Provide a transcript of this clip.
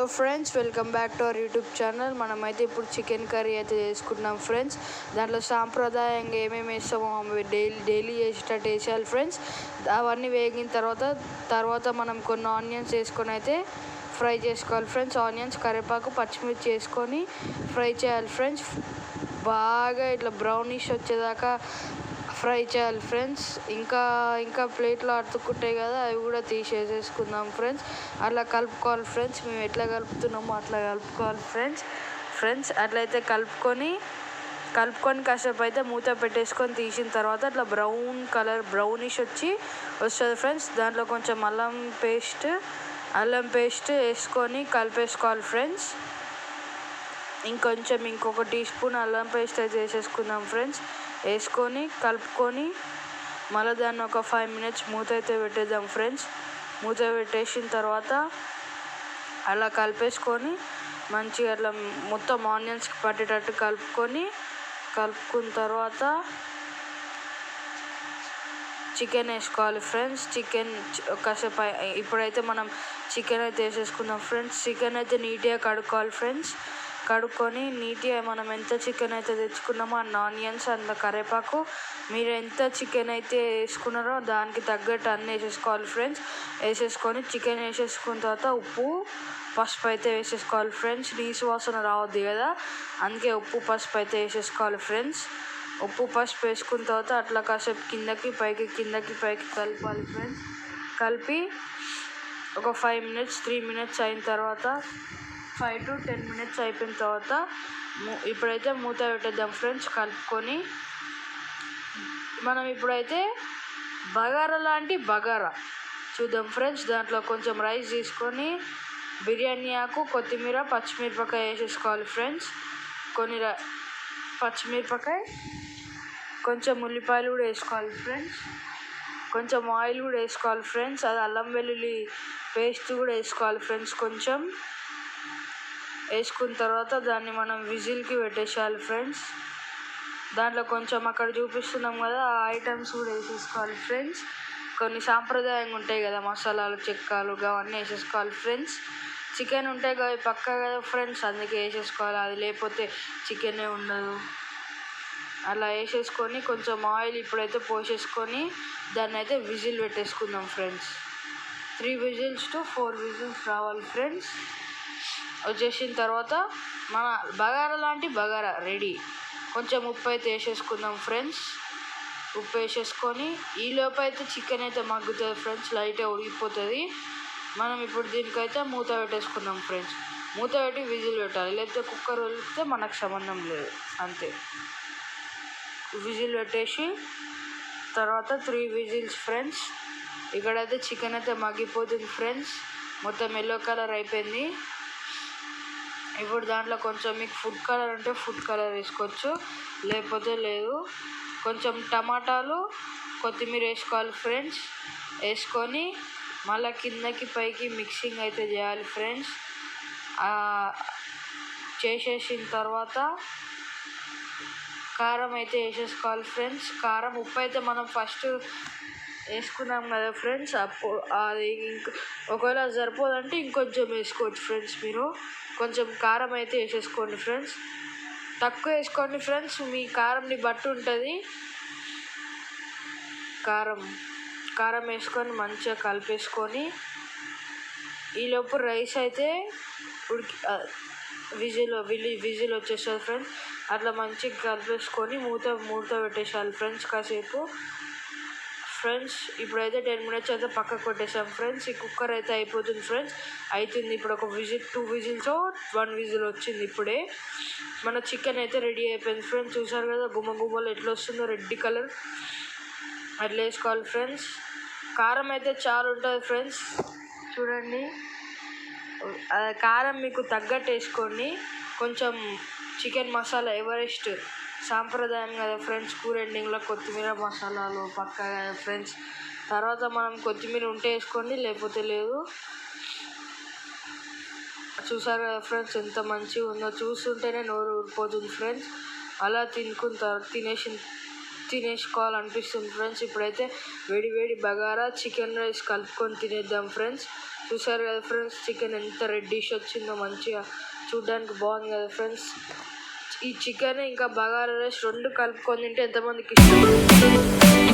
Hello friends welcome back to our YouTube channel. మనమైతే ఇప్పుడు chicken curry అయితే చేసుకుంటున్నాం ఫ్రెండ్స్. దాంట్లో సాంప్రదాయంగా ఏమేమి వేస్తామో డైలీ డైలీ చేసేటట్టు వేసేయాలి ఫ్రెండ్స్. అవన్నీ వేగిన తర్వాత తర్వాత మనం కొన్ని ఆనియన్స్ వేసుకొని అయితే ఫ్రై చేసుకోవాలి ఫ్రెండ్స్. ఆనియన్స్ కరివేపాకు పచ్చిమిర్చి వేసుకొని ఫ్రై చేయాలి ఫ్రెండ్స్. బాగా ఇట్లా బ్రౌనిష్ వచ్చేదాకా ఫ్రై చేయాలి ఫ్రెండ్స్. ఇంకా ఇంకా ప్లేట్లో అతుక్కుంటాయి కదా అవి కూడా తీసేసేసుకుందాం ఫ్రెండ్స్. అలా కలుపుకోవాలి ఫ్రెండ్స్. మేము ఎట్లా కలుపుతున్నామో అట్లా కలుపుకోవాలి ఫ్రెండ్స్. ఫ్రెండ్స్ అట్లయితే కలుపుకొని కలుపుకొని కాసేపు అయితే మూత పెట్టేసుకొని తీసిన తర్వాత అట్లా బ్రౌన్ కలర్ బ్రౌనిష్ వచ్చి వస్తుంది ఫ్రెండ్స్. దాంట్లో కొంచెం అల్లం పేస్ట్ అల్లం పేస్ట్ వేసుకొని కలిపేసుకోవాలి ఫ్రెండ్స్. ఇంకొంచెం ఇంకొక టీ స్పూన్ అల్లం పేస్ట్ అయితే వేసేసుకుందాం ఫ్రెండ్స్. వేసుకొని కలుపుకొని మళ్ళీ దాన్ని ఒక ఫైవ్ మినిట్స్ మూత అయితే పెట్టేద్దాం ఫ్రెండ్స్. మూత పెట్టేసిన తర్వాత అలా కలిపేసుకొని మంచిగా అట్లా మొత్తం ఆనియన్స్కి పట్టేటట్టు కలుపుకొని కలుపుకున్న తర్వాత చికెన్ వేసుకోవాలి ఫ్రెండ్స్. చికెన్ కాసేపు ఇప్పుడైతే మనం చికెన్ అయితే వేసేసుకుందాం ఫ్రెండ్స్. చికెన్ అయితే నీట్గా కడుక్కోవాలి ఫ్రెండ్స్. కడుక్కొని నీట్గా మనం ఎంత చికెన్ అయితే తెచ్చుకున్నామో అన్న ఆనియన్స్ అంత కరివేపాకు మీరు ఎంత చికెన్ అయితే వేసుకున్నారో దానికి తగ్గట్టు అన్నీ వేసేసుకోవాలి ఫ్రెండ్స్ వేసేసుకొని చికెన్ వేసేసుకున్న తర్వాత ఉప్పు పసుపు అయితే వేసేసుకోవాలి ఫ్రెండ్స్ నీసు వాసన రావద్దు కదా. అందుకే ఉప్పు పసుపు అయితే వేసేసుకోవాలి ఫ్రెండ్స్ ఉప్పు పసుపు వేసుకున్న తర్వాత అట్లా కాసేపు కిందకి పైకి కిందకి పైకి కలపాలి ఫ్రెండ్స్ కలిపి ఒక ఫైవ్ మినిట్స్ త్రీ మినిట్స్ అయిన తర్వాత ఫైవ్ టు టెన్ మినిట్స్ అయిపోయిన తర్వాత ఇప్పుడైతే మూత పెట్టేద్దాం ఫ్రెండ్స్ కలుపుకొని. మనం ఇప్పుడైతే బగారా లాంటి బగారా చూద్దాం ఫ్రెండ్స్. దాంట్లో కొంచెం రైస్ తీసుకొని బిర్యానీ ఆకు కొత్తిమీర పచ్చిమిరపకాయ వేసేసుకోవాలి ఫ్రెండ్స్. కొన్ని ర- పచ్చిమిరపకాయ కొంచెం ఉల్లిపాయలు కూడా వేసుకోవాలి ఫ్రెండ్స్. కొంచెం ఆయిల్ కూడా వేసుకోవాలి ఫ్రెండ్స్. అది అల్లం వెల్లుల్లి పేస్ట్ కూడా వేసుకోవాలి ఫ్రెండ్స్ కొంచెం. వేసుకున్న తర్వాత దాన్ని మనం విజిల్కి పెట్టేసేయాలి ఫ్రెండ్స్. దాంట్లో కొంచెం అక్కడ చూపిస్తున్నాం కదా ఆ ఐటమ్స్ కూడా వేసేసుకోవాలి ఫ్రెండ్స్. కొన్ని సాంప్రదాయంగా ఉంటాయి కదా మసాలాలు చెక్కలు అవన్నీ వేసేసుకోవాలి ఫ్రెండ్స్. చికెన్ ఉంటాయి కదా పక్క కదా ఫ్రెండ్స్ అందుకే వేసేసుకోవాలి. అది లేకపోతే చికెనే ఉండదు. అలా వేసేసుకొని కొంచెం ఆయిల్ ఇప్పుడైతే పోసేసుకొని దాన్ని అయితే విజిల్ పెట్టేసుకుందాం friends. Three whistles two four whistles రావాలి ఫ్రెండ్స్. వచ్చేసిన తర్వాత మన బగారా లాంటి బగారా రెడీ. కొంచెం ఉప్పు అయితే వేసేసుకుందాం ఫ్రెండ్స్. ఉప్పు వేసేసుకొని ఈ అయితే చికెన్ అయితే మగ్గుతుంది ఫ్రెండ్స్ లైట్ ఉడికిపోతుంది. మనం ఇప్పుడు దీనికైతే మూత పెట్టేసుకుందాం ఫ్రెండ్స్. మూత పెట్టి విజిల్ పెట్టాలి లేకపోతే కుక్కర్ వదిలితే మనకు సంబంధం లేదు అంతే. విజిల్ పెట్టేసి తర్వాత త్రీ విజిల్స్ ఫ్రెండ్స్. ఇక్కడైతే చికెన్ అయితే మగ్గిపోతుంది ఫ్రెండ్స్. మొత్తం ఎల్లో కలర్ అయిపోయింది. ఇప్పుడు దాంట్లో కొంచెం మీకు ఫుడ్ కలర్ ఉంటే ఫుడ్ కలర్ వేసుకోవచ్చు. లేకపోతే లేదు. కొంచెం టమాటాలు కొత్తిమీర వేసుకోవాలి ఫ్రెండ్స్ వేసుకొని మళ్ళీ కిందకి పైకి మిక్సింగ్ అయితే చేయాలి ఫ్రెండ్స్ చేసేసిన తర్వాత కారం అయితే వేసేసుకోవాలి ఫ్రెండ్స్ కారం ఉప్పు అయితే మనం ఫస్ట్ వేసుకున్నాం కదా ఫ్రెండ్స్. అప్పుడు అది ఒకవేళ సరిపోదంటే ఇంకొంచెం వేసుకోవచ్చు ఫ్రెండ్స్ మీరు. కొంచెం కారం అయితే వేసేసుకోండి ఫ్రెండ్స్. తక్కువ వేసుకోండి ఫ్రెండ్స్. మీ కారంని బట్టి ఉంటుంది. కారం. కారం వేసుకొని మంచిగా కలిపేసుకొని ఈలోపు రైస్ అయితే ఉడికి విజిల్ విలి విజిల్ వచ్చేసారు ఫ్రెండ్స్. అట్లా మంచిగా కలిపేసుకొని మూత మూత పెట్టేసారు ఫ్రెండ్స్ కాసేపు. ఫ్రెండ్స్ ఇప్పుడైతే టెన్ మినిట్స్ అయితే పక్కకు పెట్టేసాం ఫ్రెండ్స్ ఈ కుక్కర్ అయితే అయిపోతుంది ఫ్రెండ్స్. అవుతుంది ఇప్పుడు ఒక whistle two whistles one whistle వచ్చింది ఇప్పుడే. మన చికెన్ అయితే రెడీ అయిపోయింది ఫ్రెండ్స్. చూసారు కదా గుమ్మ గుమ్మలు ఎట్లా వస్తుందో రెడ్ కలర్. అట్లా వేసుకోవాలి ఫ్రెండ్స్. కారం అయితే చాలా ఉంటుంది ఫ్రెండ్స్. చూడండి. కారం మీకు తగ్గట్టు వేసుకోండి. కొంచెం చికెన్ మసాలా ఎవరెస్ట్ సాంప్రదాయం కదా ఫ్రెండ్స్ కూర ఎండింగ్లో కొత్తిమీర మసాలాలు పక్క కదా ఫ్రెండ్స్. తర్వాత మనం కొత్తిమీర ఉంటే వేసుకోండి లేకపోతే లేదు. చూసారు కదా ఫ్రెండ్స్ ఎంత మంచిగా ఉందో. చూస్తుంటేనే నోరు ఊరిపోతుంది ఫ్రెండ్స్. అలా తినుకున్న తర్వాత తినేసి తినేసుకోవాలనిపిస్తుంది ఫ్రెండ్స్. ఇప్పుడైతే వేడి వేడి బగారా చికెన్ రైస్ కలుపుకొని తినేద్దాం ఫ్రెండ్స్. చూసారు కదా ఫ్రెండ్స్ చికెన్ ఎంత రెడ్డిష్ వచ్చిందో మంచిగా. చూడడానికి బాగుంది కదా ఫ్రెండ్స్. ఈ చికెన్ ఇంకా బగారా రైస్ రెండు కలుపుకొని తింటే ఎంతమందికి ఇష్టం?